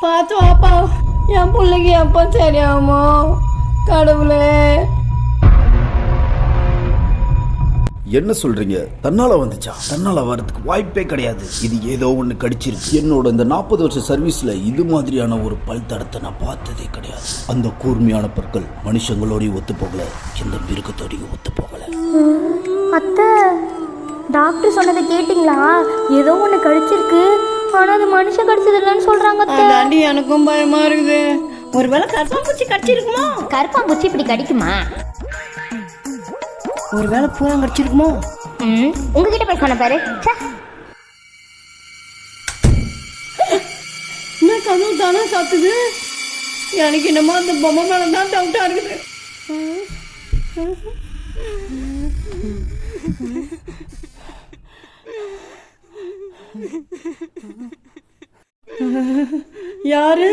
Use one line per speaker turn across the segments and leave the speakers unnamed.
பார்த்து வாப்பா. என் பிள்ளைக்கு எப்போ சரியாமோ கடவுளே.
என்ன சொல்றீங்க? தன்னால வந்துச்சா? தன்னால வரதுக்கு வாய்ப்பே கிடையாது. இது ஏதோ ஒண்ணு கடிச்சிருக்கு. என்னோட இந்த நாற்பது வருஷம் சர்வீஸ்ல இது மாதிரியான ஒரு பல் தடத்தை நான் பார்த்ததே கிடையாது. அந்த கூர்மையான பற்கள் மனுஷங்களோடய ஒத்து போகல. எந்த மிருகத்தோடயும் ஒத்து போகல.
அத்தை டாக்டர் சொன்னதை கேட்டிங்களா? ஏதோ ஒன்று கடிச்சிருக்கு. ஆனால் அது மனுஷன் கடிச்சது இல்லைன்னு சொல்கிறாங்க அத்தை.
அதாண்டி எனக்கும் பயமா இருக்குது. ஒருவேளை கருப்பாம்பூச்சி கடிச்சிருக்குமோ?
கருப்பாம்பூச்சி இப்படி கடிக்குமா?
ஒருவேளை பூரா கடிச்சிருக்குமோ?
ம் உங்ககிட்ட போய் சொன்ன பாரு.
என்ன கதவு தானே சாத்துது? எனக்கு என்னமோ அந்த பொம்மை மேலே தான் டவுட்டா இருக்குது. யாரு?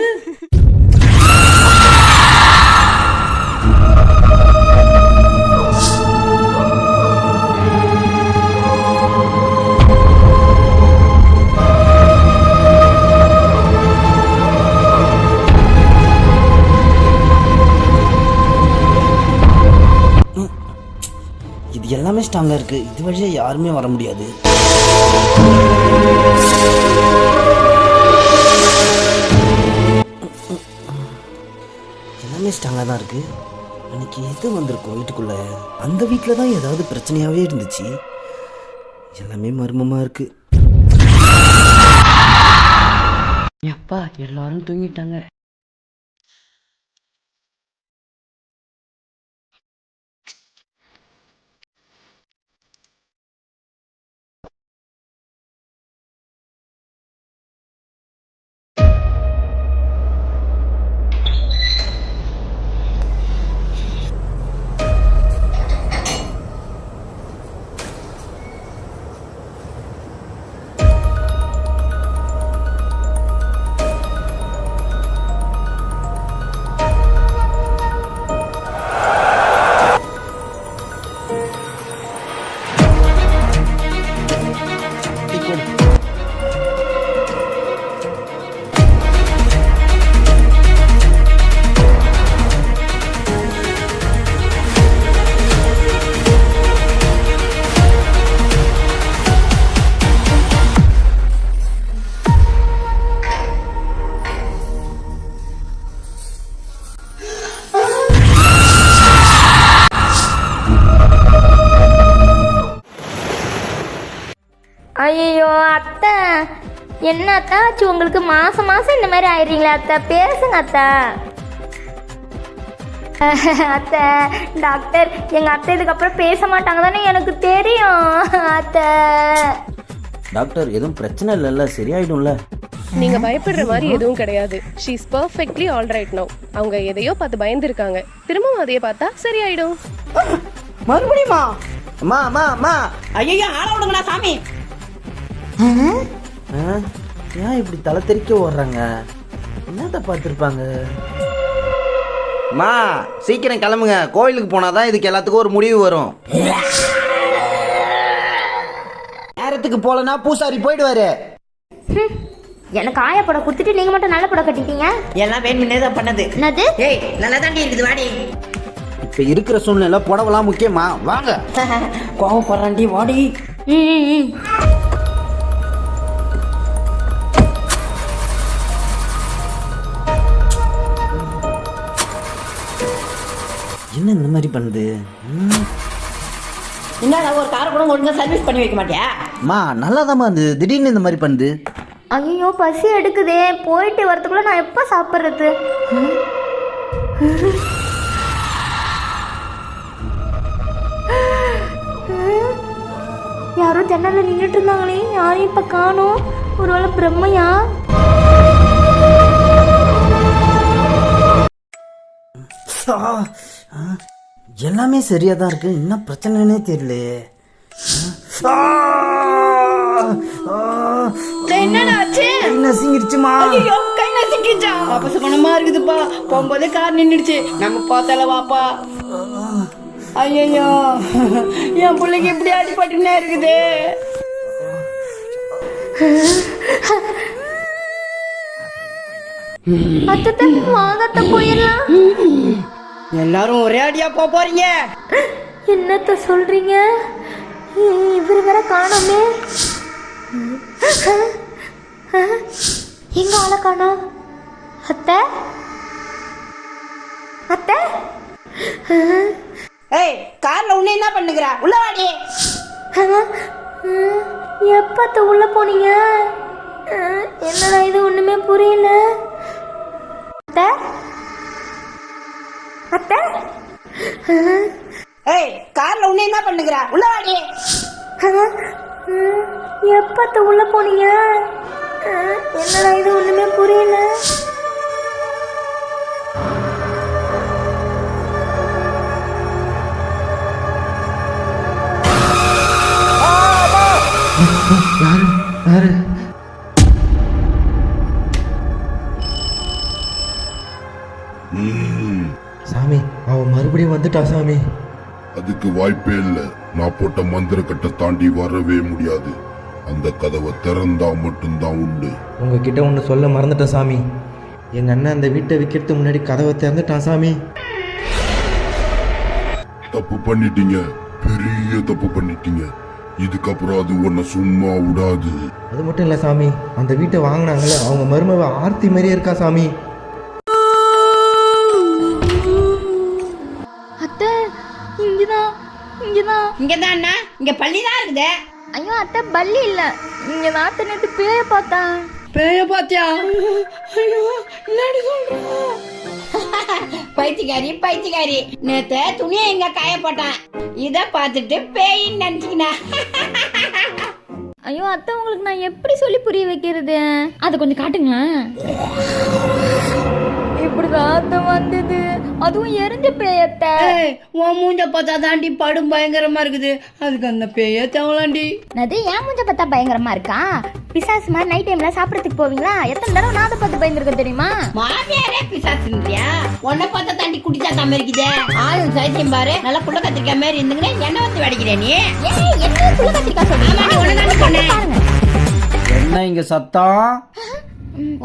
இது எல்லாமே ஸ்ட்ராங்காக இருக்கு. இது வழியாக யாருமே வர முடியாது. இருக்கு. அன்னைக்கு எது வந்திருக்கும் வீட்டுக்குள்ள? அந்த வீட்டில் தான் ஏதாவது பிரச்சனையாவே இருந்துச்சு. எல்லாமே மர்மமா இருக்கு.
அப்பா எல்லாரும் தூங்கிட்டாங்க.
ஐயோ அத்தை. என்ன அத்தை? ஆச்சு உங்களுக்கு மாசம் மாசம் இந்த மாதிரி ஆயிடுறீங்களா அத்தை. பேசுங்க அத்தை. அத்தை டாக்டர் எங்க அத்தை இதுக்கப்புறம் பேச மாட்டாங்க தானே எனக்கு தெரியும் அத்தை.
டாக்டர் எதுவும் பிரச்சனை இல்லைல்ல சரியாயிடும்ல.
நீங்க பயப்படுற மாதிரி எதுவும் கிடையாது. She is perfectly all right no அவங்க எதையோ பார்த்து பயந்துருக்காங்க. திரும்பவும் அதையே பார்த்தா சரியாயிடும்.
மறுபடியுமா?
அம்மா அம்மா அம்மா.
ஐயோ ஆள விடுங்கடா சாமி?
ஏன் இப்படி தலை தெறிக்க ஓடுறாங்க? என்னத்த பார்த்துருப்பாங்க? மா சீக்கிரம் கிளம்புங்க. கோயிலுக்கு போனாதான் இதுக்கு எல்லாத்துக்கும் ஒரு முடிவு வரும். நேரத்துக்கு போலனா பூசாரி போயிடுவாரு.
ஹம், எனக்கு ஆய படம் கொடுத்துட்டு நீங்க மட்டும் நல்ல படம் கட்டிட்டீங்க?
எல்லாம் வேணும்னே தான் பண்ணது.
என்னது?
ஏய் நல்லா தாண்டி இருக்குது வாடி.
இப்ப இருக்கிற சூழ்நிலை புடவெல்லாம் முக்கியமா? வாங்க.
கோவப்படுறாண்டி வாடி.
ம், ம், ம்.
என்ன இந்த மாதிரி பண்ணுது? ம்.
என்னடா ஒரு காரை கூட ஒழுங்கா சர்வீஸ் பண்ணி வைக்க மாட்டியா?
அம்மா நல்லாதாம்மா இருந்தது. திடீர்னு இந்த மாதிரி பண்ணுது?
ஐயோ பசி எடுக்குதே. போயிட்டு வரதுக்குள்ள நான் எப்போ சாப்பிட்றது? யாரோ ஜன்னல்ல நின்றுட்டு இருந்தாங்களே. யாரையும் இப்ப காணோம்? ஒருவேளை பிரம்மையா?
எல்லாமே சரியா தான் இருக்கு. என்ன பிரச்சனைனே தெரியலையே. நசுங்கிருச்சுமா.
கை நசிக்கிச்சா அபசகுணமா இருக்குதுப்பா. போகும்போதே கார் நின்றுடுச்சு நம்ம பார்த்தால வாப்பா. ஐயோ என் பிள்ளைக்கு இப்படி அடிபட்டுனே இருக்குது.
அத்தை வாங்கத்த போயிடலாம்.
எல்லாரும் ஒரே அடியா போக போறீங்க.
என்னத்த சொல்றீங்க? இவர் வேற காணோமே. எங்க ஆளை காணோம்? அத்தை? அத்தை?
ஏய் கார்ல உன்னை என்ன பண்ணுகிறா? உள்ள வாடி.
எப்பத்த உள்ள போனீங்க? என்னடா இது ஒண்ணுமே புரியல. அத்தை? அத்தை?
ஏய் கார்ல உன்னை என்ன பண்ணுகிறா? உள்ள வாடி.
எப்பத்த உள்ள போனீங்க? என்னடா இது ஒண்ணுமே புரியல.
சாமி வந்துட்டா சாமி?
அதுக்கு வாய்ப்பே இல்ல. நான் போட்ட மந்திர கட்டை தாண்டி வரவே முடியாது. அந்த கதவை திறந்தா மட்டும்தான் உண்டு.
உங்ககிட்ட ஒன்று சொல்ல மறந்துட்டேன் சாமி. எங்க அண்ணன் அந்த வீட்டை விற்கிறதுக்கு முன்னாடி கதவை திறந்துட்டான் சாமி.
தப்பு பண்ணிட்டீங்க. பெரிய தப்பு பண்ணிட்டீங்க. இதுக்கப்புறம் அது உன்னை சும்மா விடாது.
அது மட்டும் இல்லை சாமி. அந்த வீட்டை வாங்கினாங்கல்ல அவங்க மருமவ ஆர்த்தி மாதிரியே இருக்கா சாமி.
இங்க தான் இங்க பள்ளி தான் இருக்குது.
ஐயோ அத்தை பல்லி இல்ல. இங்க நாத்து நேத்து பேய பார்த்தேன்
பேய பாத்தியா? ஐயோ என்னடி சொல்ற?
பைத்தியக்காரி பைத்தியக்காரி. நேத்து துணியை எங்க காய போட்டான். இத பார்த்துட்டு பேயின்னு நினைச்சுக்கினா.
ஐயோ அத்தை உங்களுக்கு நான் எப்படி சொல்லி புரிய வைக்கிறது? அதை கொஞ்சம் காட்டுங்களேன். அத்தை வந்தது. அதுவும் எரிஞ்ச பேயத்தை.
ஏய் உன் மூஞ்ச பார்த்தா தாண்டி படும் பயங்கரமா இருக்குது. அதுக்கு அந்த பேய தேவலாண்டி.
அது ஏன் மூஞ்ச பார்த்தா பயங்கரமா இருக்கா? பிசாசு மாதிரி நைட் டைம்ல சாப்பிடறதுக்கு போவீங்களா? எத்தனை தடவை நான் அதை பார்த்து பயந்துருக்க தெரியுமா?
மாமியாரே பிசாசுன்றியா உன்னை பார்த்தா தாண்டி குடிச்சா தாம இருக்குதே. ஆளும் சைத்தியம் பாரு. நல்லா புள்ள கத்திரிக்காய் மாதிரி இருந்துங்கன்னா என்ன வந்து வடிக்கிற நீ.
ஏய் என்ன புள்ள கத்திரிக்காய்
தாண்டி
சொல்றீங்க
சொன்னேன்.
என்ன இங்க சத்தம்?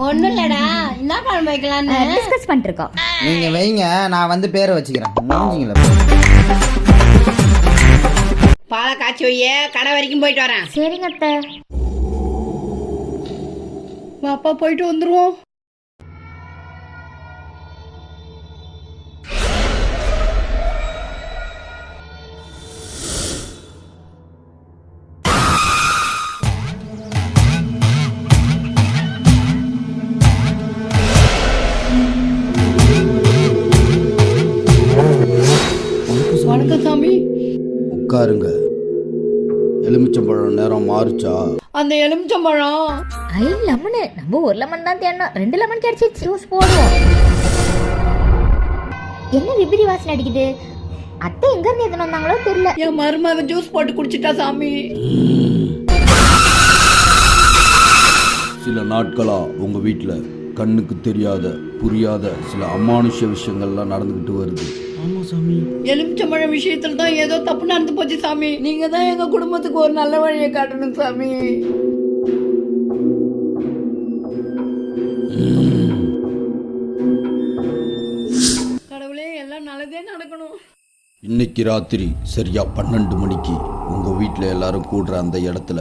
ஒண்ணும் இல்லடா. என்ன குழம்பு வைக்கலான்னு.
டிஸ்கஸ் பண்ணிட்டு இருக்கோம்
நீங்க வைங்க நான் வந்து பேரை வச்சுக்கிறேன். மூஞ்சிங்களா
பாலை காய்ச்சி வைய கடை வரைக்கும் போயிட்டு வரேன்.
சரிங்க அத்தை.
வாப்பா போயிட்டு வந்துருவோம்.
உட்காருங்க எலுமிச்சம்பழம் நேரம் மாறுச்சா?
அந்த எலுமிச்சம்பழம்.
ஐ லெமனு. நம்ம ஒரு லெமன் தான் தேடணும். ரெண்டு லெமன் கிடைச்சிச்சு ஜூஸ் போடுவோம். என்ன விபரி வாசனை அடிக்குது? அத்தை எங்க இருந்து எதுன்னு வந்தாங்களோ தெரியல.
என் மருமக ஜூஸ் போட்டு குடிச்சிட்டா சாமி.
சில நாட்களா உங்க வீட்ல கண்ணுக்கு தெரியாத புரியாத சில அமானுஷ்ய விஷயங்கள்லாம் நடந்துகிட்டு வருது.
எலுமிச்சம்பழம் விஷயத்துல தான் ஏதோ தப்பு நடந்து போச்சு சாமி. நீங்க தான் எங்க குடும்பத்துக்கு ஒரு நல்ல வழியை காட்டணும் சாமி. கடவுளே எல்லாம் நல்லதே நடக்கணும்.
இன்னைக்கு ராத்திரி சரியா பன்னெண்டு மணிக்கு உங்க வீட்டில் எல்லாரும் கூடுற அந்த இடத்துல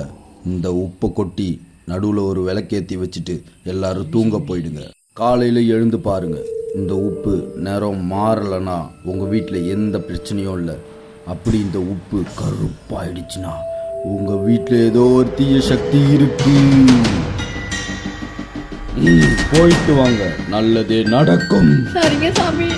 இந்த உப்பை கொட்டி நடுவில் ஒரு விளக்கேத்தி வச்சுட்டு எல்லாரும் தூங்க போயிடுங்க. காலையில் எழுந்து பாருங்க. இந்த உப்பு நேரம் மாறலைன்னா உங்கள் வீட்டில் எந்த பிரச்சனையும் இல்லை. அப்படி இந்த உப்பு கருப்பாயிடுச்சுன்னா உங்கள் வீட்டில் ஏதோ ஒரு தீய சக்தி இருக்கு. ம், போயிட்டு வாங்க. நல்லதே நடக்கும்.
சரிங்க சாமி.